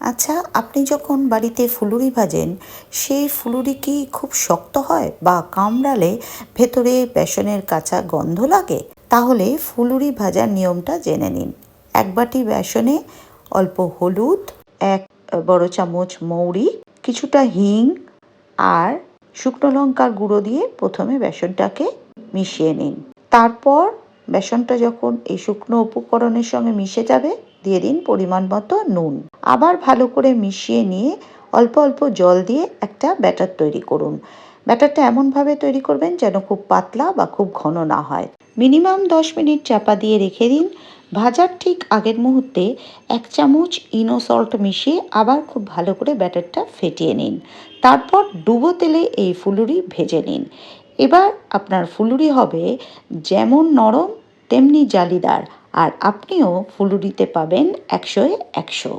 আচ্ছা আপনি যখন বাড়িতে ফুলুরি ভাজেন, সেই ফুলুরি কি খুব শক্ত হয় বা কামড়ালে ভেতরে বেসনের কাঁচা গন্ধ লাগে? তাহলে ফুলুরি ভাজার নিয়মটা জেনে নিন। এক বাটি বেসনে অল্প হলুদ, এক বড় চামচ মৌরি, কিছুটা হিং আর শুকনো লঙ্কার গুঁড়ো দিয়ে প্রথমে বেসনটাকে মিশিয়ে নিন। তারপর বেসনটা যখন এই শুকনো উপকরণের সঙ্গে মিশে যাবে, দিয়ে দিন পরিমাণ মতো নুন। আবার ভালো করে মিশিয়ে নিয়ে অল্প অল্প জল দিয়ে একটা ব্যাটার তৈরি করুন। ব্যাটারটা এমনভাবে তৈরি করবেন যেন খুব পাতলা বা খুব ঘন না হয়। মিনিমাম দশ মিনিট চাপা দিয়ে রেখে দিন। ভাজার ঠিক আগের মুহূর্তে এক চামচ ইনো সল্ট মিশিয়ে আবার খুব ভালো করে ব্যাটারটা ফেটিয়ে নিন। তারপর ডুবো তেলে এই ফুলুরি ভেজে নিন। এবার আপনার ফুলুরি হবে যেমন নরম তেমনি জালিদার। আর আপনিও ফুলুরিতে পাবেন একশোয় একশো।